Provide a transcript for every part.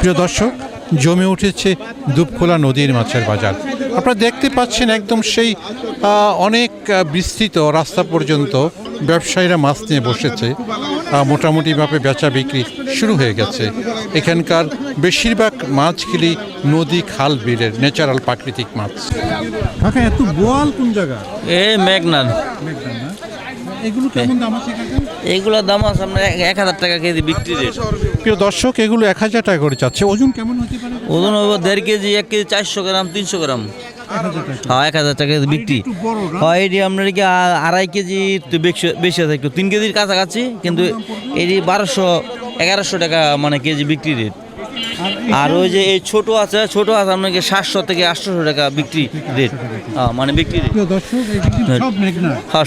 প্রিয় দর্শক জমে উঠেছে দুপখোলা নদীর মাছের বাজার। আপনারা দেখতে পাচ্ছেন একদম সেই অনেক বিস্তৃত রাস্তা পর্যন্ত ব্যবসায়ীরা মাছ নিয়ে বসেছে। মোটামুটিভাবে বেচা বিক্রি শুরু হয়ে গেছে। এখানকার বেশিরভাগ মাছগুলি নদী খাল বিলের ন্যাচারাল প্রাকৃতিক মাছ। কাকা এত বোয়াল কোন জায়গা? এ মেঘনার এগুলো কেমন দাম আছে এইগুলোর দাম আছে আপনার এক- এক হাজার টাকা কেজি বিক্রি রেট প্রিয় দর্শক এগুলো এক হাজার টাকা করে যাচ্ছে ওজন কেমন হতে পারে? ওজন হইব দেড় কেজি এক কেজি চারশো গ্রাম তিনশো গ্রাম। হ্যাঁ এক হাজার টাকা বিক্রি। হয় এটি আপনার কি আড়াই কেজি বেশি আছে একটু তিন কেজির কাছাকাছি কিন্তু এটি বারোশো এগারোশো টাকা মানে কেজি বিক্রি রেট। আর ওই যে এই ছোট আছে ছোট আছে আপনাকে সাতশো থেকে আটশোশো টাকা বিক্রি রেট। হ্যাঁ মানে বিক্রি রেট। এগুলি সব মেঘনা হ্যাঁ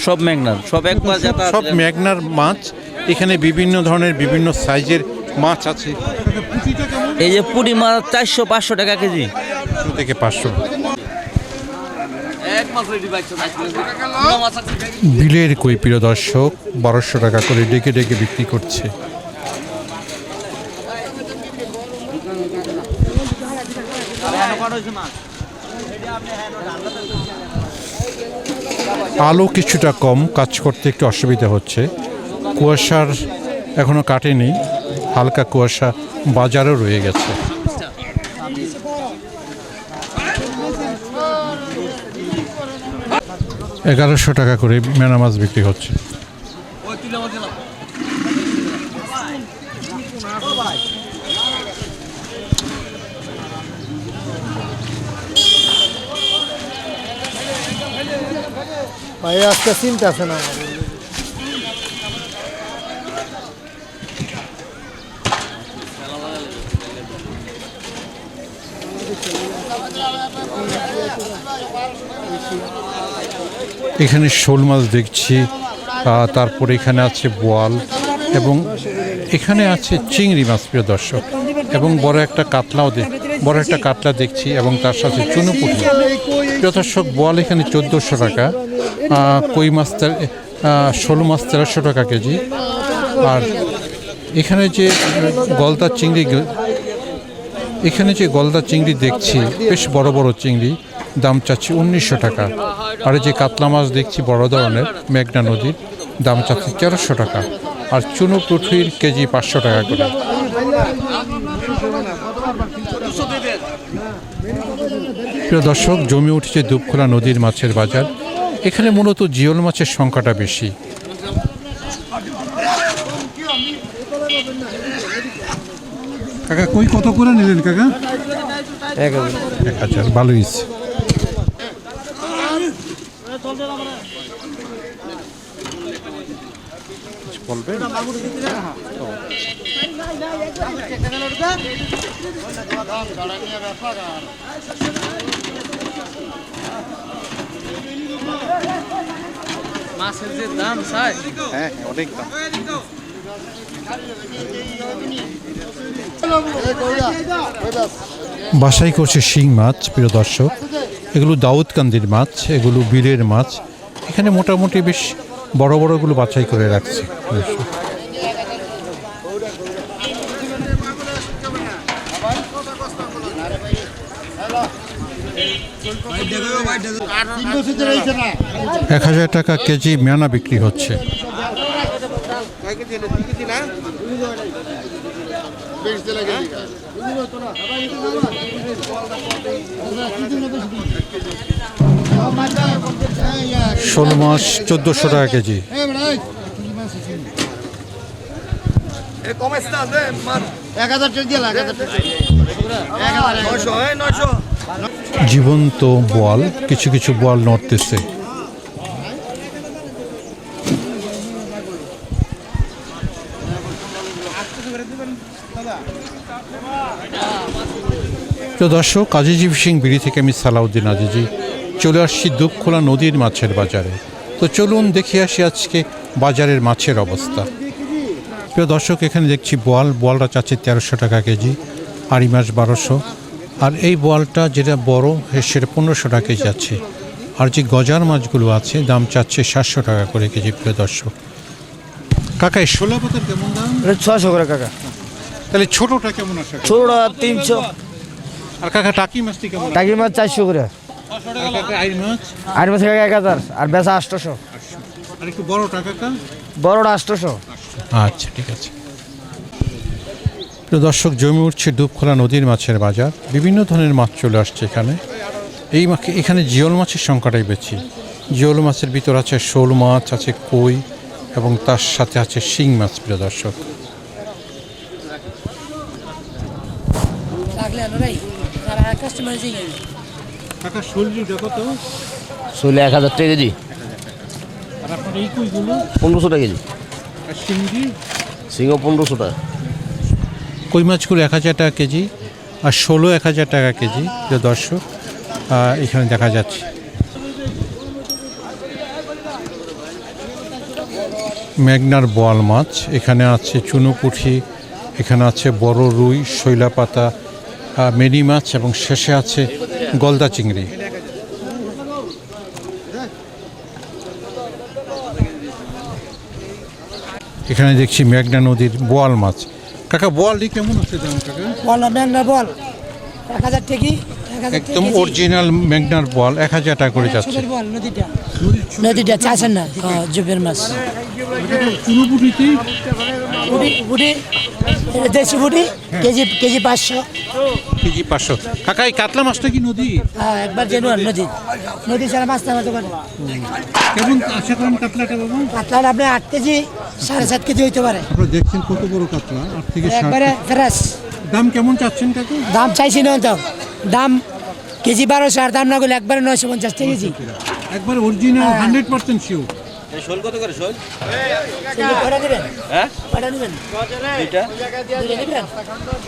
সব একবার সব ম্যাগনার মাছ। এখানে বিভিন্ন ধরনের বিভিন্ন সাইজের মাছ আছে। এই যে পুরি মাছ চারশো পাঁচশো টাকা কেজি। থেকে পাঁচশো। বিলের কই প্রিয় দর্শক বারোশো টাকা করে ডেকে ডেকে বিক্রি করছে। আলো কিছুটা কম কাজ করতে একটু অসুবিধা হচ্ছে। কুয়াশার এখনও কাটেনি হালকা কুয়াশা বাজারও রয়ে গেছে। এগারোশো টাকা করে মেনা মাছ বিক্রি হচ্ছে। ভাই, আজকে চিন্তা আছে না এখানে শোল মাছ দেখছি তারপরে এখানে আছে বোয়াল এবং এখানে আছে চিংড়ি মাছ, প্রিয় দর্শক। এবং বড় একটা কাতলাও বড় একটা কাতলা দেখছি এবং তার সাথে চুনুপুটি প্রিয় দর্শক, বোয়াল এখানে চোদ্দোশো টাকা কই মাছ শোল মাছ তেরোশো টাকা কেজি। আর এখানে যে গলদা চিংড়ি এখানে যে গলদা চিংড়ি দেখছি, বেশ বড় বড় চিংড়ি, দাম চাচ্ছি উনিশশো টাকা। আর যে কাতলা মাছ দেখছি বড় ধরনের, মেঘনা নদীর, দাম চাচ্ছি তেরোশো টাকা। আর চুনো পুঁঠির কেজি পাঁচশো টাকা করে। প্রিয় দর্শক, জমি উঠেছে দুপখোলা নদীর মাছের বাজার। এখানে মূলত জিওল মাছের সংখ্যাটা বেশি। কাকা কই কত করে নিলেন কাকা? এক হাজার। ভালো হয়েছে। বলবেন? মাছের যে দাম চাই হ্যাঁ অনেক দাম। বাসাই করছে শিং মাছ, প্রিয় দর্শক। এগুলো দাউদকান্দির মাছ, এগুলো বিলের মাছ। এখানে মোটামুটি বেশ বড় বড়গুলো বাছাই করে রাখছে। এক হাজার টাকা কেজি মেয়ানা বিক্রি হচ্ছে। চোদ্দোশো কেজি। এক টাকা দিয়ে লাখ হাজার টাকা। হাজার জীবন্ত বোয়াল কিছু কিছু বোয়াল নড়তেছে। তো দর্শক আজিজি ফিশিং বিড়ি থেকে আমি সালাউদ্দিন আজিজি। চলে আসছি দুপখোলা নদীর মাছের বাজারে। তো চলুন দেখে আসি আজকে বাজারের মাছের অবস্থা। প্রিয় দর্শক এখানে দেখছি বোয়াল। বোয়ালটা চাচ্ছে তেরোশো টাকা কেজি আড়ি মাছ বারোশো। আর এই বোয়ালটা যেটা বড় সেটা পনেরোশো টাকা কেজি যাচ্ছে আর যে গজার মাছগুলো আছে দাম চাচ্ছে সাতশো টাকা করে কেজি প্রিয় দর্শক। কাকা ষোলো পাতার কেমন দাম? ছয়শো করে কাকা। তাহলে ছোটোটা কেমন আছে ছোটটা তিনশো। আর কাকা টাকি মাছটি কেমন? টাকি মাছ চারশো করে। আর কাকা আইর মাছ? আর মাছ এক হাজার আর বেচা আটশোশো আর একটু বড় টাকা কাকা? বড়টা আটশোশো আচ্ছা ঠিক আছে। প্রিয় দর্শক জমে উঠছে ডুবখোলা নদীর মাছের বাজার। বিভিন্ন ধরনের মাছ চলে আসছে এখানে। এই মাকে এখানে জিওল মাছের সংখ্যাটাই বেশি। জিওল মাছের ভিতর আছে শোল মাছ আছে কই এবং তার সাথে আছে শিং মাছ প্রিয় দর্শক। কাস্টমার যে কাকা এক হাজার টাকা কেজি। আর আপনার এই কইগুলো? পনেরোশো টাকা কেজি। আর সিংহ পনেরোশো টাকা। কই মাছগুলো এক হাজার টাকা কেজি আর ষোলো এক হাজার টাকা কেজি প্রিয় দর্শক। এখানে দেখা যাচ্ছে। মেঘনার বোয়াল মাছ এখানে আছে চুনোপুঠি এখানে আছে বড় রুই শৈলা পাতা আহ, মেনি মাছ এবং শেষে আছে গলদা চিংড়ি। এখানে দেখছি মেঘনা নদীর বোয়াল মাছ। কাকা বোয়ালটি কেমন আছে দাম কাকা? বল ব্যাংলা। বল এক হাজার টাকি একদম অরিজিনাল মেঘনার বোয়াল এক হাজার টাকা করে যাচ্ছে। বল নদীটা। নদীটা চাষেন না জুবের মাছ। দেশি বুড়ি কেজি কেজি পাঁচশো। কেজি পাঁচশো। কাকা এই কাতলা মাছটা কি নদী? হ্যাঁ একবার জেনুয়ার নদী। নদী ছাড়া মাছ কেমন আশা করেন কাতলাটা বাবা? আপনি আট কেজি সাড়ে সাত কেজি হইতে পারে। আপনারা দেখছেন কত বড় কাতলা আট থেকে একবারে ফ্রেশ দাম কেমন চাচ্ছেন কাকু? দাম চাইছি না তো দাম কেজি বারোশো আর দাম না করলে একবারে নয়শো পঞ্চাশ কেজি। একবার অরিজিনাল হান্ড্রেড পার্সেন্ট শিওর শোল কত করে শোল? কটা নেবেন হ্যাঁ? কটা নেবেন দুইটা? দুটো নেবেন?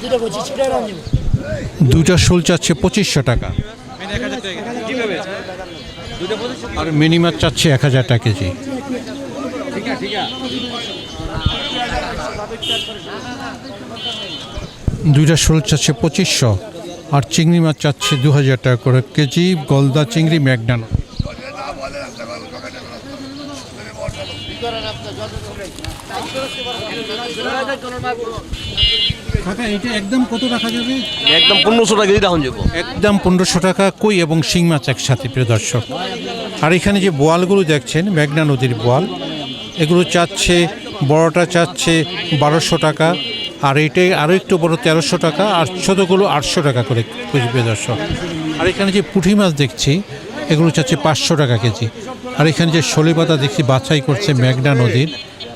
দুটো পঁচিশ টাকা দুইটা শোল চাচ্ছে পঁচিশশো টাকা। আর মিনি মাছ চাচ্ছে এক হাজার টাকা কেজি। দুইটা শোল চাচ্ছে পঁচিশশো, আর চিংড়ি মাছ চাচ্ছে দু হাজার টাকা করে কেজি, গলদা চিংড়ি ম্যাকডানো কাকা এটা একদম কত রাখা যাবে? একদম পনেরোশো টাকা তখন যাব। একদম পনেরোশো টাকা কই এবং শিং মাছ একসাথে প্রিয় দর্শক। আর এখানে যে বোয়ালগুলো দেখছেন মেঘনা নদীর বোয়াল এগুলো চাচ্ছে বড়টা চাচ্ছে বারোশো টাকা আর এইটাই আরও একটু বড় তেরোশো টাকা আর ছোটোগুলো আটশো টাকা করে প্রিয় দর্শক। আর এখানে যে পুঁটি মাছ দেখছি এগুলো চাচ্ছে পাঁচশো টাকা কেজি। আর এখানে যে শলি পাতা দেখছি, বাছাই করছে মেঘনা নদীর,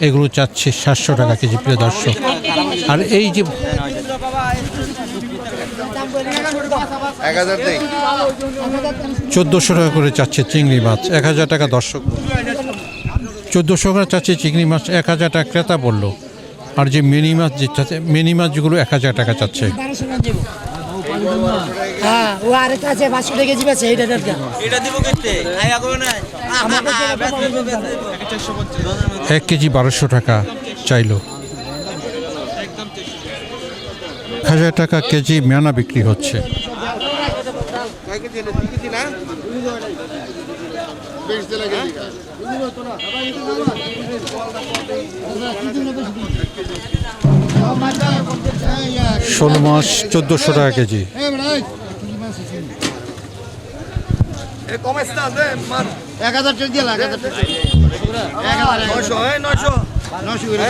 এগুলো চাচ্ছে সাতশো টাকা কেজি, প্রিয় দর্শক। আর এই যে চোদ্দোশো টাকা করে চাচ্ছে চিংড়ি মাছ, এক হাজার টাকা দর্শক। চোদ্দোশো টাকা চাচ্ছে চিংড়ি মাছ, এক হাজার টাকা ক্রেতা বলল। আর যে মিনি মাছ যে চাচ্ছে, মিনি মাছগুলো এক হাজার টাকা চাচ্ছে। হ্যাঁ ও আরেকটা আছে পাঁচশো টাকা কেজি আছে এইটা এটা দিব এক কেজি বারোশো টাকা চাইলো। হাজার টাকা কেজি মেনা বিক্রি হচ্ছে। শোল মাছ চোদ্দোশো টাকা কেজি। এক হাজার টাকা দিয়ে এক হাজার টাকা। নয়শো নয়শো। নয়শো করে।